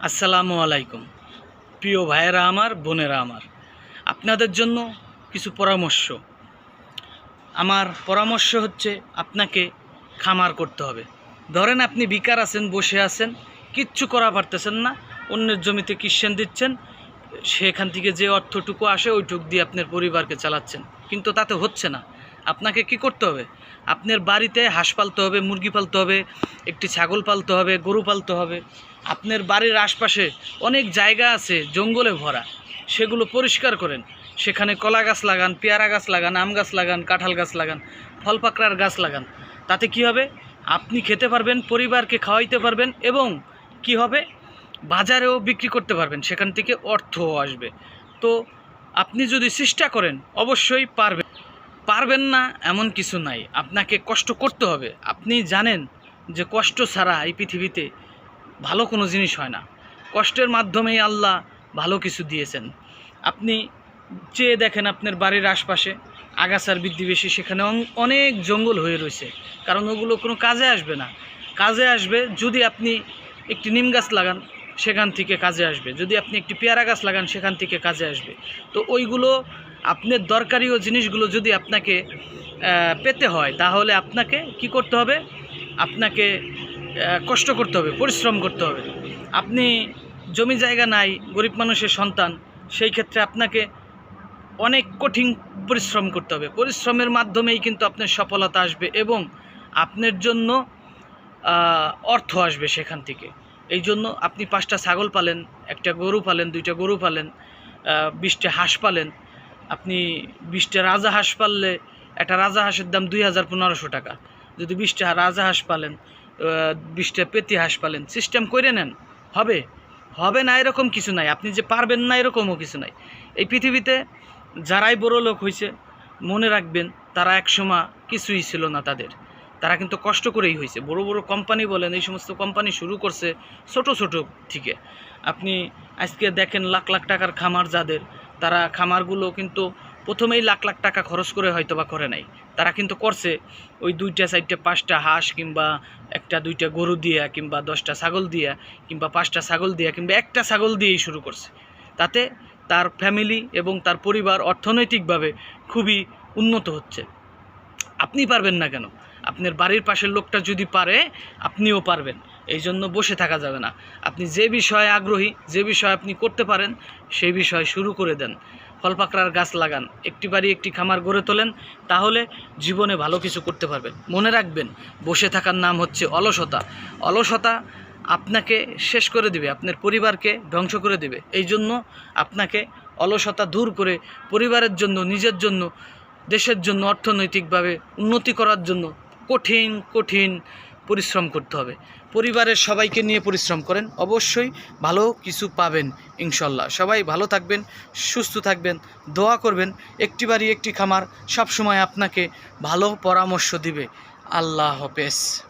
আসসালামু আলাইকুম। প্রিয় ভাইয়েরা আমার, বোনেরা আমার, আপনাদের জন্য কিছু পরামর্শ। আমার পরামর্শ হচ্ছে আপনাকে খামার করতে হবে। ধরেন আপনি বিকার আছেন, বসে আছেন, কিচ্ছু করা পারতেছেন না, অন্যের জমিতে কিষেন দিচ্ছেন, সেখান থেকে যে অর্থটুকু আসে ওইটুক দিয়ে আপনার পরিবারকে চালাচ্ছেন। কিন্তু তাতে হচ্ছে না। আপনাকে কি করতে হবে? আপনার বাড়িতে হাঁস পালতে হবে, মুরগি পালতে হবে, একটি ছাগল পালতে হবে, গরু পালতে হবে। আপনার বাড়ির আশপাশে অনেক জায়গা আছে, জঙ্গলে ভরা। সেগুলো পরিষ্কার করেন। সেখানে কলা গাছ লাগান, পেয়ারা গাছ লাগান, আম গাছ লাগান, কাঁঠাল গাছ লাগান, ফল পাকড়ার গাছ লাগান। তাতে কি হবে? আপনি খেতে পারবেন, পরিবারকে খাওয়াইতে পারবেন এবং কি হবে? বাজারেও বিক্রি করতে পারবেন। সেখান থেকে অর্থও আসবে। তো আপনি যদি চেষ্টা করেন, অবশ্যই পারবেন। পারবেন না এমন কিছু নাই। আপনাকে কষ্ট করতে হবে। আপনি জানেন যে কষ্ট ছাড়া এই পৃথিবীতে ভালো কোনো জিনিস হয় না। কষ্টের মাধ্যমেই আল্লাহ ভালো কিছু দিয়েছেন। আপনি চেয়ে দেখেন আপনার বাড়ির আশপাশে আগাছার বৃদ্ধি বেশি, সেখানে অন- অনেক জঙ্গল হয়ে রয়েছে। কারণ ওগুলো কোনো কাজে আসবে না। কাজে আসবে যদি আপনি একটি নিম গাছ লাগান, সেখান থেকে কাজে আসবে। যদি আপনি একটি পেয়ারা গাছ লাগান, সেখান থেকে কাজে আসবে। তো ওইগুলো আপনার দরকারিও জিনিসগুলো যদি আপনাকে পেতে হয়, তাহলে আপনাকে কি করতে হবে? আপনাকে কষ্ট করতে হবে, পরিশ্রম করতে হবে। আপনি জমি জায়গা নাই, গরিব মানুষের সন্তান, সেই ক্ষেত্রে আপনাকে অনেক কঠিন পরিশ্রম করতে হবে। পরিশ্রমের মাধ্যমেই কিন্তু আপনার সফলতা আসবে এবং আপনার জন্য অর্থ আসবে সেখান থেকে। এই জন্য আপনি পাঁচটা ছাগল পালেন, একটা গরু পালেন, দুইটা গরু পালেন বিশটা হাঁস পালেন আপনি বিশটা রাজা হাঁস পাললে একটা রাজা হাঁসের দাম দুই হাজার পনেরোশো টাকা। যদি বিশটা রাজা হাঁস পালেন বিশটা পেতি হাঁস পালেন সিস্টেম করে নেন। হবে? হবে না এরকম কিছু নাই। আপনি যে পারবেন না এরকমও কিছু নাই। এই পৃথিবীতে যারাই বড় লোক হয়েছে মনে রাখবেন, তারা একসময় কিছুই ছিল না তাদের। তারা কিন্তু কষ্ট করেই হয়েছে বড় বড় কোম্পানি বলেন, এই সমস্ত কোম্পানি শুরু করছে ছোট ছোট থেকে। আপনি আজকে দেখেন লাখ লাখ টাকার খামার যাদের তারা খামারগুলো কিন্তু প্রথমেই লাখ লাখ টাকা খরচ করে হয়তো বা করে নাই। তারা কিন্তু করছে ওই দুইটা, চারটা, পাঁচটা হাঁস কিংবা একটা, দুইটা গরু দিয়া কিংবা দশটা ছাগল দিয়া কিংবা পাঁচটা ছাগল দিয়া কিংবা একটা ছাগল দিয়েই শুরু করছে। তাতে তার ফ্যামিলি এবং তার পরিবার অর্থনৈতিকভাবে খুবই উন্নত হচ্ছে। আপনি পারবেন না কেন? আপনার বাড়ির পাশের লোকটা যদি পারে, আপনিও পারবেন। এই জন্য বসে থাকা যাবে না। আপনি যে বিষয়ে আগ্রহী, যে বিষয়ে আপনি করতে পারেন, সেই বিষয় শুরু করে দেন। ফল পাকড়ার গাছ লাগান, একটি বাড়ি একটি খামার গড়ে তোলেন, তাহলে জীবনে ভালো কিছু করতে পারবেন। মনে রাখবেন, বসে থাকার নাম হচ্ছে অলসতা। অলসতা আপনাকে শেষ করে দিবে, আপনার পরিবারকে ধ্বংস করে দিবে। এই জন্য আপনাকে অলসতা দূর করে পরিবারের জন্য, নিজের জন্য, দেশের জন্য, অর্থনৈতিকভাবে উন্নতি করার জন্য কঠিন কঠিন পরিশ্রম করতে হবে। পরিবারের সবাইকে নিয়ে পরিশ্রম করেন। অবশ্যই ভালো কিছু পাবেন, ইনশাল্লাহ। সবাই ভালো থাকবেন, সুস্থ থাকবেন, দোয়া করবেন। একটি বাড়ি, একটি খামার সবসময় আপনাকে ভালো পরামর্শ দিবে। আল্লাহ হাফেজ।